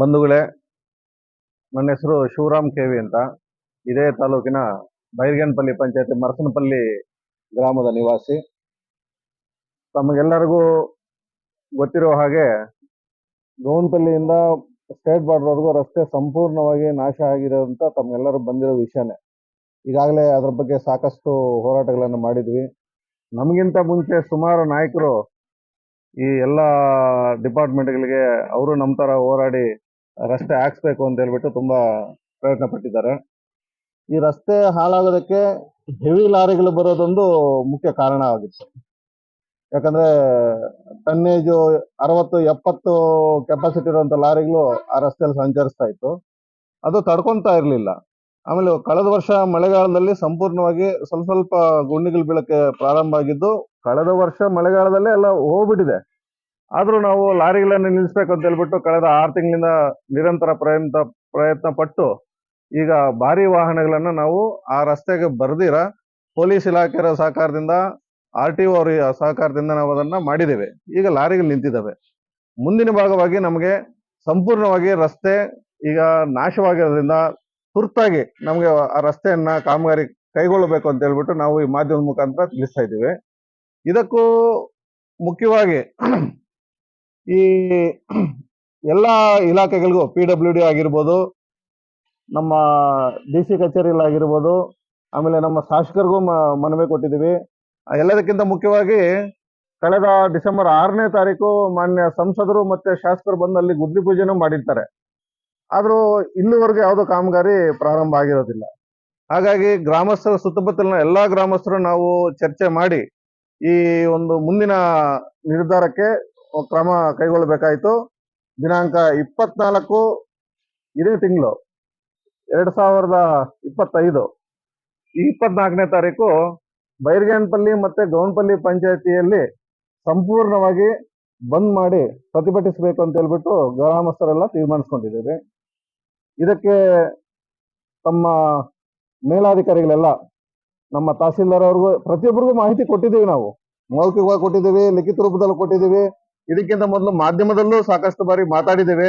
ಬಂಧುಗಳೇ, ನನ್ನ ಹೆಸರು ಶಿವರಾಮ್ ಕೆವಿ ಅಂತ. ಇದೇ ತಾಲೂಕಿನ ಬೈರ್ಗೇನಪಲ್ಲಿ ಪಂಚಾಯತಿ ಮರಸನಪಲ್ಲಿ ಗ್ರಾಮದ ನಿವಾಸಿ. ತಮಗೆಲ್ಲರಿಗೂ ಗೊತ್ತಿರೋ ಹಾಗೆ ಗೌನ್ಪಲ್ಲಿಯಿಂದ ಸ್ಟೇಟ್ ಬಾರ್ಡರ್ವರೆಗೂ ರಸ್ತೆ ಸಂಪೂರ್ಣವಾಗಿ ನಾಶ ಆಗಿರೋಂಥ ತಮಗೆಲ್ಲರೂ ಬಂದಿರೋ ವಿಷಯನೇ. ಈಗಾಗಲೇ ಅದ್ರ ಬಗ್ಗೆ ಸಾಕಷ್ಟು ಹೋರಾಟಗಳನ್ನು ಮಾಡಿದ್ವಿ. ನಮಗಿಂತ ಮುಂಚೆ ಸುಮಾರು ನಾಯಕರು ಈ ಎಲ್ಲ ಡಿಪಾರ್ಟ್ಮೆಂಟ್ಗಳಿಗೆ ಅವರು ನಮ್ಮ ಥರ ಹೋರಾಡಿ ರಸ್ತೆ ಹಾಕ್ಸ್ಬೇಕು ಅಂತ ಹೇಳ್ಬಿಟ್ಟು ತುಂಬಾ ಪ್ರಯತ್ನ ಪಟ್ಟಿದ್ದಾರೆ. ಈ ರಸ್ತೆ ಹಾಳಾಗೋದಕ್ಕೆ ಹೆವಿ ಲಾರಿಗಳು ಬರೋದೊಂದು ಮುಖ್ಯ ಕಾರಣ ಆಗಿತ್ತು. ಯಾಕಂದ್ರೆ ಟನ್ನೇಜು ಅರವತ್ತು, ಎಪ್ಪತ್ತು ಕೆಪಾಸಿಟಿ ಇರುವಂತ ಲಾರಿಗಳು ಆ ರಸ್ತೆಯಲ್ಲಿ ಸಂಚರಿಸ್ತಾ ಇತ್ತು. ಅದು ತಡ್ಕೊಂತಾ ಇರಲಿಲ್ಲ. ಆಮೇಲೆ ಕಳೆದ ವರ್ಷ ಮಳೆಗಾಲದಲ್ಲಿ ಸಂಪೂರ್ಣವಾಗಿ ಸ್ವಲ್ಪ ಸ್ವಲ್ಪ ಗುಂಡಿಗಳು ಬೀಳಕ್ಕೆ ಪ್ರಾರಂಭ ಆಗಿದ್ದು, ಕಳೆದ ವರ್ಷ ಮಳೆಗಾಲದಲ್ಲೇ ಎಲ್ಲ ಹೋಗ್ಬಿಟ್ಟಿದೆ. ಆದ್ರೂ ನಾವು ಲಾರಿಗಳನ್ನ ನಿಲ್ಲಿಸ್ಬೇಕು ಅಂತ ಹೇಳ್ಬಿಟ್ಟು ಕಳೆದ ಆರು ತಿಂಗಳಿಂದ ನಿರಂತರ ಪ್ರಯತ್ನ ಪ್ರಯತ್ನ ಪಟ್ಟು ಈಗ ಭಾರಿ ವಾಹನಗಳನ್ನ ನಾವು ಆ ರಸ್ತೆಗೆ ಬರ್ದಿರ ಪೊಲೀಸ್ ಇಲಾಖೆಯ ಸಹಕಾರದಿಂದ, ಆರ್ ಟಿ ಅವರ ಸಹಕಾರದಿಂದ ನಾವು ಅದನ್ನ ಮಾಡಿದ್ದೇವೆ. ಈಗ ಲಾರಿಗಳು ನಿಂತಿದ್ದಾವೆ. ಮುಂದಿನ ಭಾಗವಾಗಿ ನಮಗೆ ಸಂಪೂರ್ಣವಾಗಿ ರಸ್ತೆ ಈಗ ನಾಶವಾಗಿರೋದ್ರಿಂದ ತುರ್ತಾಗಿ ನಮಗೆ ಆ ರಸ್ತೆಯನ್ನ ಕಾಮಗಾರಿ ಕೈಗೊಳ್ಳಬೇಕು ಅಂತ ಹೇಳ್ಬಿಟ್ಟು ನಾವು ಈ ಮಾಧ್ಯಮದ ಮುಖಾಂತರ ತಿಳಿಸ್ತಾ ಇದ್ದೀವಿ. ಇದಕ್ಕೂ ಮುಖ್ಯವಾಗಿ ಈ ಎಲ್ಲ ಇಲಾಖೆಗಳಿಗೂ ಪಿ ಡಬ್ಲ್ಯೂ ಡಿ ಆಗಿರ್ಬೋದು, ನಮ್ಮ ಡಿ ಸಿ ಕಚೇರಿಗಳಾಗಿರ್ಬೋದು ಆಮೇಲೆ ನಮ್ಮ ಶಾಸಕರಿಗೂ ಮನವಿ ಕೊಟ್ಟಿದ್ದೀವಿ. ಎಲ್ಲದಕ್ಕಿಂತ ಮುಖ್ಯವಾಗಿ ಕಳೆದ ಡಿಸೆಂಬರ್ ಆರನೇ ತಾರೀಕು ಮಾನ್ಯ ಸಂಸದರು ಮತ್ತು ಶಾಸಕರು ಬಂದು ಅಲ್ಲಿ ಗುದ್ಲಿ ಪೂಜೆನೂ ಮಾಡಿರ್ತಾರೆ. ಆದರೂ ಇಲ್ಲಿವರೆಗೂ ಯಾವುದೋ ಕಾಮಗಾರಿ ಪ್ರಾರಂಭ ಆಗಿರೋದಿಲ್ಲ. ಹಾಗಾಗಿ ಗ್ರಾಮಸ್ಥರ ಸುತ್ತಮುತ್ತಲಿನ ಎಲ್ಲ ಗ್ರಾಮಸ್ಥರು ನಾವು ಚರ್ಚೆ ಮಾಡಿ ಈ ಒಂದು ಮುಂದಿನ ನಿರ್ಧಾರಕ್ಕೆ ಕ್ರಮ ಕೈಗೊಳ್ಳಬೇಕಾಯಿತು. ದಿನಾಂಕ ಇಪ್ಪತ್ನಾಲ್ಕು, ಇದೇ ತಿಂಗಳು, ಎರಡು ಸಾವಿರದ ಇಪ್ಪತ್ತೈದು. ಈ ಇಪ್ಪತ್ನಾಲ್ಕನೇ ತಾರೀಕು ಬೈರ್ಗೇನಪಲ್ಲಿ ಮತ್ತು ಗೌನ್ಪಲ್ಲಿ ಪಂಚಾಯತಿಯಲ್ಲಿ ಸಂಪೂರ್ಣವಾಗಿ ಬಂದ್ ಮಾಡಿ ಪ್ರತಿಭಟಿಸಬೇಕು ಅಂತ ಹೇಳ್ಬಿಟ್ಟು ಗ್ರಾಮಸ್ಥರೆಲ್ಲ ತೀರ್ಮಾನಿಸ್ಕೊಂಡಿದ್ದೇವೆ ಇದಕ್ಕೆ ತಮ್ಮ ಮೇಲಾಧಿಕಾರಿಗಳೆಲ್ಲ, ನಮ್ಮ ತಹಸೀಲ್ದಾರ್ ಅವ್ರಿಗೂ, ಪ್ರತಿಯೊಬ್ಬರಿಗೂ ಮಾಹಿತಿ ಕೊಟ್ಟಿದ್ದೀವಿ ನಾವು. ಮೌಖಿಕವಾಗಿ ಕೊಟ್ಟಿದ್ದೀವಿ, ಲಿಖಿತ ರೂಪದಲ್ಲಿ ಕೊಟ್ಟಿದ್ದೀವಿ. ಇದಕ್ಕಿಂತ ಮೊದಲು ಮಾಧ್ಯಮದಲ್ಲೂ ಸಾಕಷ್ಟು ಬಾರಿ ಮಾತಾಡಿದ್ದೇವೆ.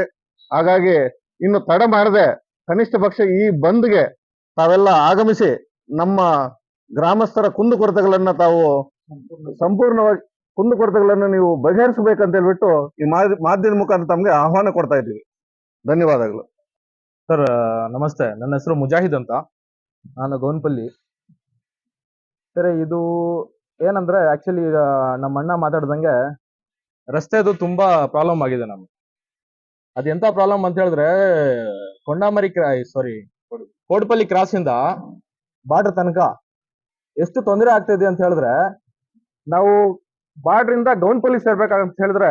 ಹಾಗಾಗಿ ಇನ್ನು ತಡ ಮಾಡದೆ ಕನಿಷ್ಠ ಪಕ್ಷ ಈ ಬಂದ್ಗೆ ತಾವೆಲ್ಲ ಆಗಮಿಸಿ ನಮ್ಮ ಗ್ರಾಮಸ್ಥರ ಕುಂದುಕೊರತೆಗಳನ್ನ ತಾವು ಸಂಪೂರ್ಣವಾಗಿ ಕುಂದುಕೊರತೆಗಳನ್ನು ನೀವು ಬಗೆಹರಿಸಬೇಕಂತ ಹೇಳ್ಬಿಟ್ಟು ಈ ಮಾಧ್ಯ- ಮಾಧ್ಯಮದ ಮುಖಾಂತರ ತಮಗೆ ಆಹ್ವಾನ ಕೊಡ್ತಾ ಇದ್ದೀವಿ. ಧನ್ಯವಾದಗಳು. ಸರ್ ನಮಸ್ತೆ. ನನ್ನ ಹೆಸರು ಮುಜಾಹಿದ್ ಅಂತ. ನಾನು ಗೌನ್ಪಲ್ಲಿ. ಸರ್ ಇದು ಏನಂದ್ರೆ ಆಕ್ಚುಲಿ ಈಗ ನಮ್ಮ ಅಣ್ಣ ಮಾತಾಡ್ದಂಗೆ ರಸ್ತೆದು ತುಂಬಾ ಪ್ರಾಬ್ಲಮ್ ಆಗಿದೆ ನಮ್ಗೆ. ಅದೆಂತ ಪ್ರಾಬ್ಲಮ್ ಅಂತ ಹೇಳಿದ್ರೆ ಕೊಂಡಾಮರಿ ಸಾರಿ ಕೋಡ್ಪಲ್ಲಿ ಕ್ರಾಸ್ ಇಂದ ಬಾರ್ಡರ್ ತನಕ ಎಷ್ಟು ತೊಂದರೆ ಆಗ್ತಿದೆ ಅಂತ ಹೇಳಿದ್ರೆ, ನಾವು ಬಾರ್ಡರ್ ಇಂದ ಗೌನ್ಪಲ್ಲಿ ಸೇರ್ಬೇಕಂತ ಹೇಳಿದ್ರೆ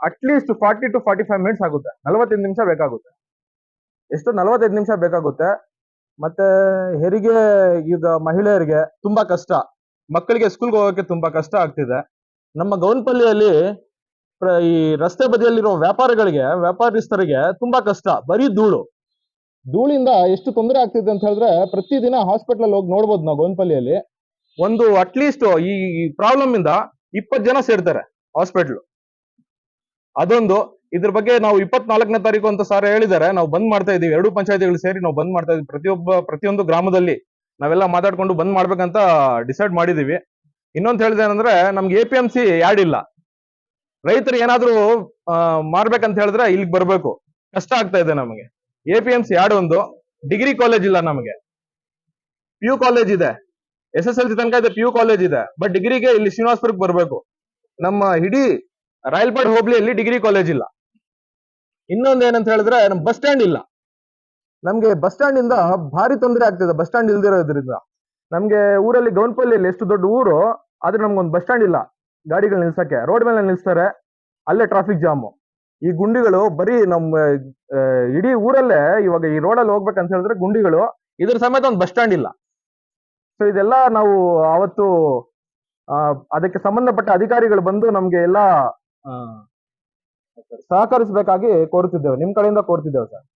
at least forty two forty five minutes ಆಗುತ್ತೆ. ನಲವತ್ತೈದು ನಿಮಿಷ ಬೇಕಾಗುತ್ತೆ. ಎಷ್ಟು? ನಲವತ್ತೈದು ನಿಮಿಷ ಬೇಕಾಗುತ್ತೆ. ಮತ್ತೆ ಹೆರಿಗೆ, ಈಗ ಮಹಿಳೆಯರಿಗೆ ತುಂಬಾ ಕಷ್ಟ. ಮಕ್ಕಳಿಗೆ ಸ್ಕೂಲ್ಗೆ ಹೋಗೋಕೆ ತುಂಬಾ ಕಷ್ಟ ಆಗ್ತಿದೆ. ನಮ್ಮ ಗೌನ್ಪಲ್ಲಿಯಲ್ಲಿ ಈ ರಸ್ತೆ ಬದಿಯಲ್ಲಿರೋ ವ್ಯಾಪಾರಿಗಳಿಗೆ ವ್ಯಾಪಾರಸ್ಥರಿಗೆ ತುಂಬಾ ಕಷ್ಟ ಬರೀ ಧೂಳು. ಧೂಳಿಂದ ಎಷ್ಟು ತೊಂದರೆ ಆಗ್ತಿದೆ ಅಂತ ಹೇಳಿದ್ರೆ ಪ್ರತಿದಿನ ಹಾಸ್ಪಿಟಲ್ ಹೋಗಿ ನೋಡ್ಬೋದು ನಾವು ಗೋನ್ಪಲ್ಲಿಯಲ್ಲಿ. ಒಂದು ಅಟ್ಲೀಸ್ಟ್ ಈ ಪ್ರಾಬ್ಲಮ್ ಇಂದ ಇಪ್ಪತ್ತು ಜನ ಸೇರ್ತಾರೆ ಹಾಸ್ಪಿಟ್ಲು ಅದೊಂದು. ಇದ್ರ ಬಗ್ಗೆ ನಾವು ಇಪ್ಪತ್ನಾಲ್ಕನೇ ತಾರೀಕು ಅಂತ ಸಾರ್ ಹೇಳಿದ್ದಾರೆ. ನಾವು ಬಂದ್ ಮಾಡ್ತಾ ಇದೀವಿ ಎರಡು ಪಂಚಾಯತಿಗಳು ಸೇರಿ ನಾವು ಬಂದ್ ಮಾಡ್ತಾ ಇದೀವಿ ಪ್ರತಿಯೊಬ್ಬ ಪ್ರತಿಯೊಂದು ಗ್ರಾಮದಲ್ಲಿ ನಾವೆಲ್ಲ ಮಾತಾಡ್ಕೊಂಡು ಬಂದ್ ಮಾಡ್ಬೇಕಂತ ಡಿಸೈಡ್ ಮಾಡಿದೀವಿ ಇನ್ನೊಂದು ಹೇಳಿದೆ ಏನಂದ್ರೆ ನಮ್ಗೆ ಎ ಪಿ ಎಂ ಸಿ ಯಾಡಿಲ್ಲ ಇಲ್ಲ. ರೈತರು ಏನಾದ್ರೂ ಮಾರ್ಬೇಕಂತ ಹೇಳಿದ್ರೆ ಇಲ್ಲಿಗೆ ಬರ್ಬೇಕು. ಕಷ್ಟ ಆಗ್ತಾ ಇದೆ ನಮಗೆ. ಎ ಪಿ ಎಂ ಸಿ ಒಂದು, ಡಿಗ್ರಿ ಕಾಲೇಜ್ ಇಲ್ಲ ನಮಗೆ. ಪಿ ಯು ಕಾಲೇಜ್ ಇದೆ. ಎಸ್ ಎಸ್ ಎಲ್ ಸಿ ತನಕ ಇದೆ ಪಿ ಯು ಕಾಲೇಜ್ ಇದೆ. ಬಟ್ ಡಿಗ್ರಿಗೆ ಇಲ್ಲಿ ಶ್ರೀನಿವಾಸಪುರಕ್ಕೆ ಬರ್ಬೇಕು. ನಮ್ಮ ಇಡೀ ರಾಯಲ್ಪಾಡ್ ಹೋಬ್ಳಿಯಲ್ಲಿ ಡಿಗ್ರಿ ಕಾಲೇಜ್ ಇಲ್ಲ. ಇನ್ನೊಂದು ಏನಂತ ಹೇಳಿದ್ರೆ, ನಮ್ ಬಸ್ ಸ್ಟ್ಯಾಂಡ್ ಇಲ್ಲ. ನಮ್ಗೆ ಬಸ್ ಸ್ಟ್ಯಾಂಡ್ ಇಂದ ಭಾರಿ ತೊಂದರೆ ಆಗ್ತಿದೆ ಬಸ್ ಸ್ಟ್ಯಾಂಡ್ ಇಲ್ದಿರೋದ್ರಿಂದ. ನಮ್ಗೆ ಊರಲ್ಲಿ ಗೌನ್ಪಲ್ಲಿಯಲ್ಲಿ ಎಷ್ಟು ದೊಡ್ಡ ಊರು, ಆದ್ರೆ ನಮ್ಗೊಂದು ಬಸ್ ಸ್ಟ್ಯಾಂಡ್ ಇಲ್ಲ. ಗಾಡಿಗಳು ನಿಲ್ಸಕ್ಕೆ, ರೋಡ್ ಮೇಲೆ ನಿಲ್ಸ್ತಾರೆ, ಅಲ್ಲೇ ಟ್ರಾಫಿಕ್ ಜಾಮು ಈ ಗುಂಡಿಗಳು ಬರೀ ನಮ್ಮ ಇಡೀ ಊರಲ್ಲೇ ಇವಾಗ ಈ ರೋಡಲ್ಲಿ ಹೋಗ್ಬೇಕಂತ ಹೇಳಿದ್ರೆ ಗುಂಡಿಗಳು, ಇದ್ರ ಸಮೇತ ಒಂದು ಬಸ್ ಸ್ಟ್ಯಾಂಡ್ ಇಲ್ಲ. ಸೊ ಇದೆಲ್ಲ ನಾವು ಅವತ್ತು ಅದಕ್ಕೆ ಸಂಬಂಧಪಟ್ಟ ಅಧಿಕಾರಿಗಳು ಬಂದು ನಮ್ಗೆ ಎಲ್ಲ ಸಹಕರಿಸಬೇಕಾಗಿ ಕೋರುತ್ತಿದ್ದೇವೆ. ನಿಮ್ ಕಡೆಯಿಂದ ಕೋರ್ತಿದ್ದೇವೆ ಸರ್.